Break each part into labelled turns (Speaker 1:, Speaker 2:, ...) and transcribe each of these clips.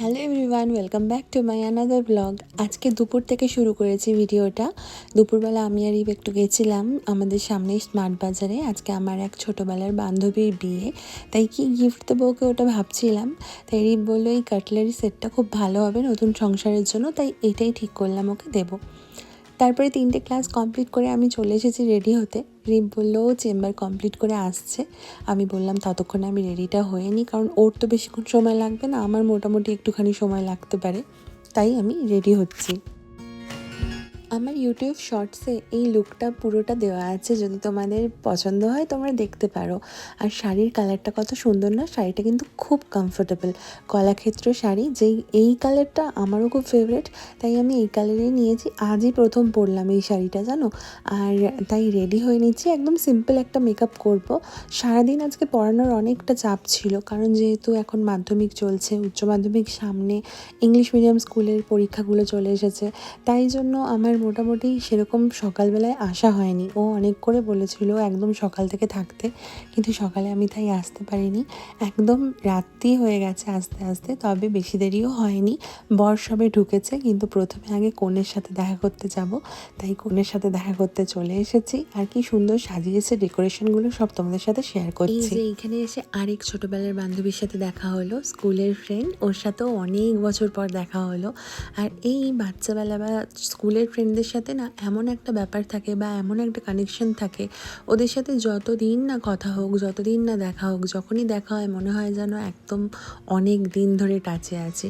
Speaker 1: Hello everyone, welcome back to my another blog. আজকে দুপুর থেকে শুরু করেছি ভিডিওটা। দুপুরবেলা আমি আর ইভ একটু গেছিলাম আমাদের সামনে স্মার্ট বাজারে। আজকে আমার এক ছোটোবেলার বান্ধবীর বিয়ে। তাই কি গিফট দেবো ওকে ওটা ভাবছিলাম। তাই রিভ বলল, এই কাটলারি সেটটা খুব ভালো হবে নতুন সংসারের জন্য, তাই এটাই ঠিক করলাম, ওকে দেবো। তারপরে তিনটে ক্লাস কমপ্লিট করে আমি চলে এসেছি রেডি হতে। রিপ বলল, চেম্বার কমপ্লিট করে আসছে। আমি বললাম, ততক্ষণে আমি রেডিটা হয়ে নিই, কারণ ওর তো বেশিক্ষণ সময় লাগবে না। আমার মোটামুটি একটুখানি সময় লাগতে পারে। তাই আমি রেডি হচ্ছি। আমার ইউটিউব শর্টসে এই লুকটা পুরোটা দেওয়া আছে, যদি তোমাদের পছন্দ হয় তোমরা দেখতে পারো। আর শাড়ির কালারটা কত সুন্দর না, শাড়িটা কিন্তু খুব কমফোর্টেবল কলাক্ষেত্র শাড়ি, যেই এই কালারটা আমারও খুব ফেভারেট তাই আমি এই কালারেই নিয়েছি। আজই প্রথম পরলাম এই শাড়িটা, জানো? আর তাই রেডি হয়ে নিচ্ছি। একদম সিম্পল একটা মেকআপ করব। সারাদিন আজকে পড়ানোর অনেকটা চাপ ছিল, কারণ যেহেতু এখন মাধ্যমিক চলছে, উচ্চ মাধ্যমিক সামনে ইংলিশ মিডিয়াম স্কুলের পরীক্ষাগুলো চলে এসেছে। তাই জন্য আমার মোটামুটি সেরকম সকালবেলায় আসা হয়নি। ও অনেক করে বলেছিল একদম সকাল থেকে থাকতে কিন্তু সকালে আমি তাই আসতে পারিনি। একদম রাত্রি হয়ে গেছে আস্তে আস্তে তবে বেশি দেরিও হয়নি। বর সবে ঢুকেছে কিন্তু প্রথমে আগে কনের সাথে দেখা করতে যাব। তাই কনের সাথে দেখা করতে চলে এসেছি। আর কি সুন্দর সাজিয়েছে ডেকোরেশনগুলো সব তোমাদের সাথে শেয়ার করছি। এই যে এখানে এসে আরেক ছোটবেলার বান্ধবীর সাথে দেখা হলো স্কুলের ফ্রেন্ড ওর সাথেও অনেক বছর পর দেখা হলো। আর এই বাচ্চাবেলা বা স্কুলের ফ্রেন্ডদের সাথে না এমন একটা ব্যাপার থাকে বা এমন একটা কানেকশন থাকে, ওদের সাথে যতদিন না কথা হোক, যতদিন না দেখা হোক, যখনই দেখা হয় মনে হয় যেন একদম অনেক দিন ধরে টাচে আছে।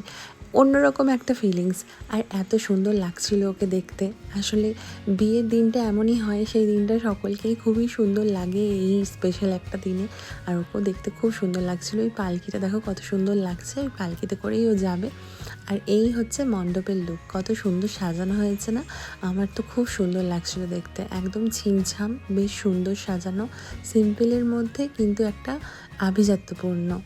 Speaker 1: অন্যরকম একটা ফিলিংস আর এত সুন্দর লাগছিল ওকে দেখতে। আসলে বিয়ের দিনটা এমনই হয়, সেই দিনটা সকলকেই খুবই সুন্দর লাগে এই স্পেশাল একটা দিনে। আর ওকেও দেখতে খুব সুন্দর লাগছিল। ওই পালকিটা দেখো কত সুন্দর লাগছে, ওই পালকিতে করেই ও যাবে। আর এই হচ্ছে মণ্ডপের লুক কত সুন্দর সাজানো হয়েছে না? আমার তো খুব সুন্দর লাগছিল দেখতে। একদম ছিমছাম বেশ সুন্দর সাজানো। সিম্পলের মধ্যে কিন্তু একটা আভিজাত্যপূর্ণ।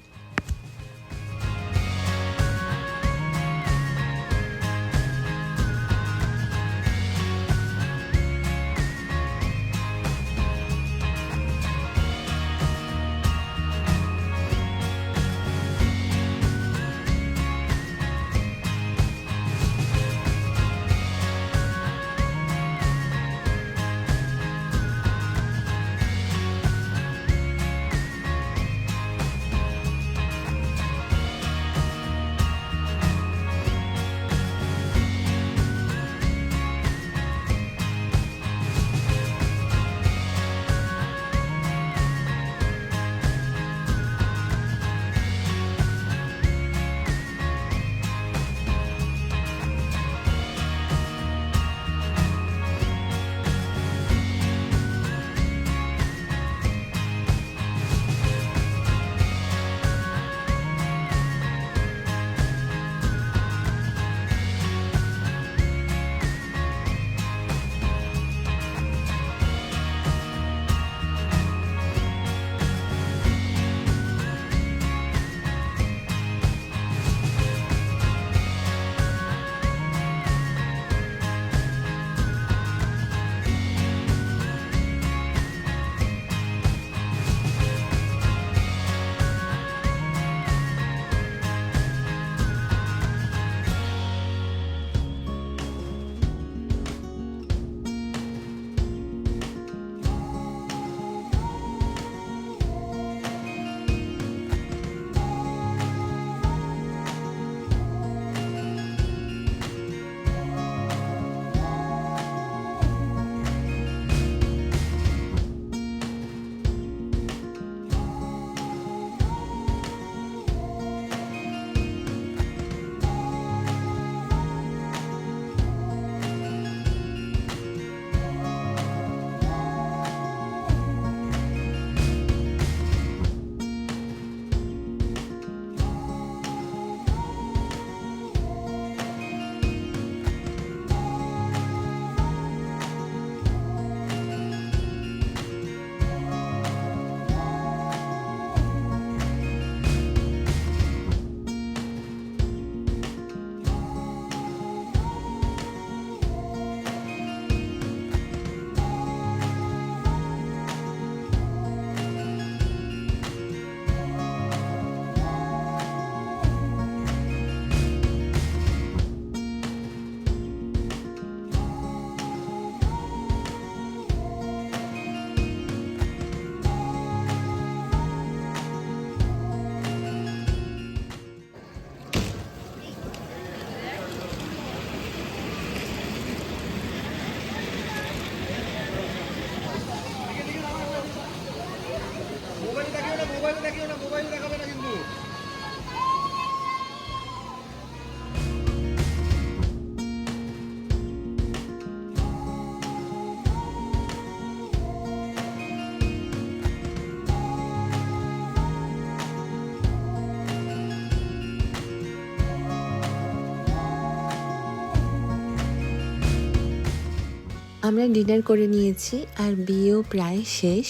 Speaker 1: আমরা ডিনার করে নিয়েছি আর বিয়েও প্রায় শেষ।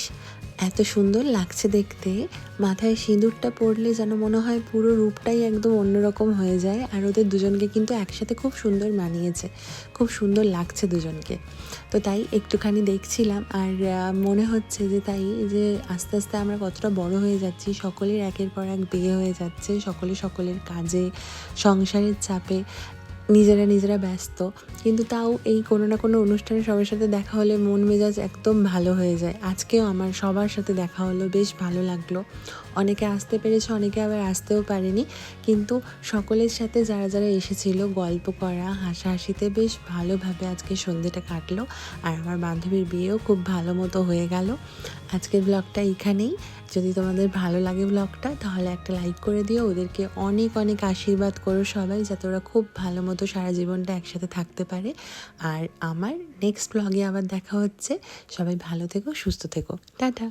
Speaker 1: এত সুন্দর লাগছে দেখতে। মাথায় সিঁদুরটা পরলে যেন মনে হয় পুরো রূপটাই একদম অন্যরকম হয়ে যায়। আর ওদের দুজনকে কিন্তু একসাথে খুব সুন্দর মানিয়েছে। খুব সুন্দর লাগছে দুজনকে। তো তাই একটুখানি দেখছিলাম আর মনে হচ্ছে যে তাই যে আস্তে আস্তে আমরা কতটা বড় হয়ে যাচ্ছি, সকলের একের পর এক বিয়ে হয়ে যাচ্ছে, সকলে সকলের কাজে, সংসারের চাপে। নিজেরা নিজেরা ব্যস্ত। কিন্তু তাও এই কোনো না কোনো অনুষ্ঠানে সবার সাথে দেখা হলে মন মেজাজ একদম ভালো হয়ে যায়। আজকেও আমার সবার সাথে দেখা হলো, বেশ ভালো লাগল। অনেকে আসতে পেরেছে, অনেকে আবার আসতেও পারেনি। কিন্তু সকলের সাথে যারা যারা এসেছিল, গল্প করা, হাসাহাসিতে বেশ ভালোভাবে আজকে সন্ধ্যেটা কাটলো। আর আমার বান্ধবীর বিয়েও খুব ভালো মতো হয়ে গেল। আজকের ব্লগটা এইখানেই। যদি তোমাদের ভালো লাগে ব্লগটা তাহলে একটা লাইক করে দিও। ওদেরকে অনেক অনেক আশীর্বাদ করো সবাই, যাতে ওরা খুব ভালো মতো সারা জীবনটা একসাথে থাকতে পারে। আর আমার নেক্সট ব্লগে আবার দেখা হচ্ছে। সবাই ভালো থেকো, সুস্থ থেকো। টাটা।